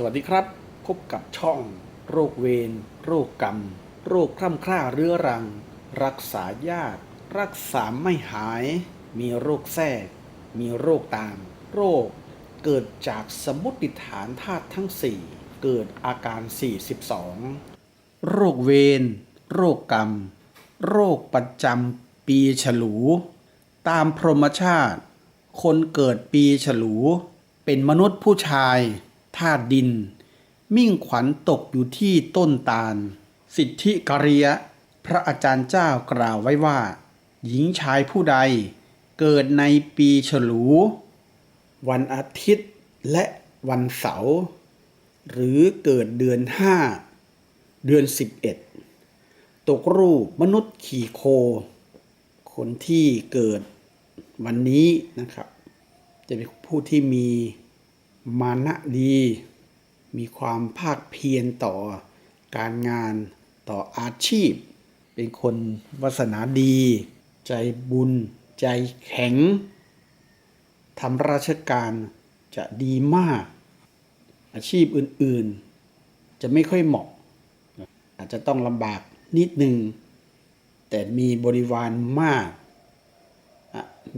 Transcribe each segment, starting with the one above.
สวัสดีครับ พบกับช่อง โรคเวรโรคกรรม โรคคร่ำคร่าเรื้อรัง รักษายาก รักษาไม่หาย มีโรคแทรก มีโรคตาม โรคเกิดจากสมมติฐานธาตุทั้ง 4 เกิดอาการ 42 โรคเวรโรคกรรม โรคประจำปีฉลู ตามพรหมชาติ คนเกิดปีฉลู เป็นมนุษย์ผู้ชาย ธาตุดิน มิ่งขวัญตกอยู่ที่ต้นตาล สิทธิกริยะ พระอาจารย์เจ้ากล่าวไว้ว่า หญิงชายผู้ใด เกิดในปีฉลู วันอาทิตย์และวันเสาร์หรือเกิดเดือนห้าเดือนสิบเอ็ดตกรูปมนุษย์ขี่โค คนที่เกิดวันนี้นะครับ จะเป็นผู้ที่มี มานะดี มีความภาคเพียรต่อการงานต่ออาชีพ เป็นคนวาสนาดี ใจบุญ ใจแข็งทำราชการจะดีมาก อาชีพอื่นๆ จะไม่ค่อยเหมาะ อาจจะต้องลำบากนิดนึงแต่มีบริวารมาก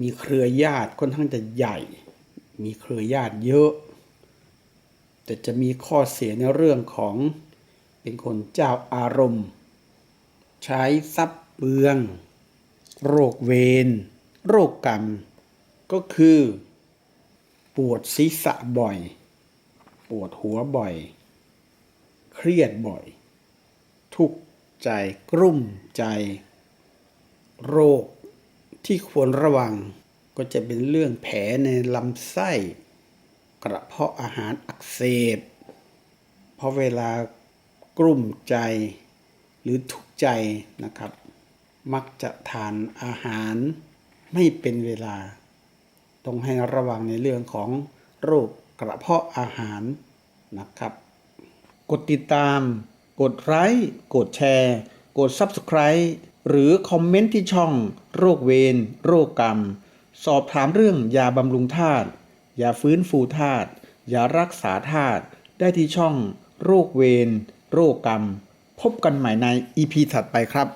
มีเครือญาติค่อนข้างจะใหญ่ มีเครือญาติเยอะ แต่จะมีข้อเสียในเรื่องของเป็นคนเจ้าอารมณ์ ใช้ทรัพย์เปลือง โรคเวรโรคกรรม ก็คือ ปวดศีรษะบ่อย ปวดหัวบ่อย เครียดบ่อย ทุกข์ใจกรุ่มใจ โรคที่ควรระวังก็จะเป็นเรื่องแผลในลำไส้ กระเพาะอาหารอักเสบ เพราะเวลากรุ่มใจหรือทุกข์ใจนะครับ มักจะทานอาหารไม่เป็นเวลา ต้องให้ระวังในเรื่องของโรคกระเพาะอาหารนะครับ กดติดตาม กดไลค์กดแชร์ กด Subscribe หรือคอมเมนต์ที่ช่อง โรคเวรโรคกรรม สอบถามเรื่องยาบำรุงธาตุ อย่าฟื้นฟูธาตุอย่ารักษาธาตุได้ที่ช่อง โรคเวรโรคกรรม พบกันใหม่ใน EP ถัดไปครับ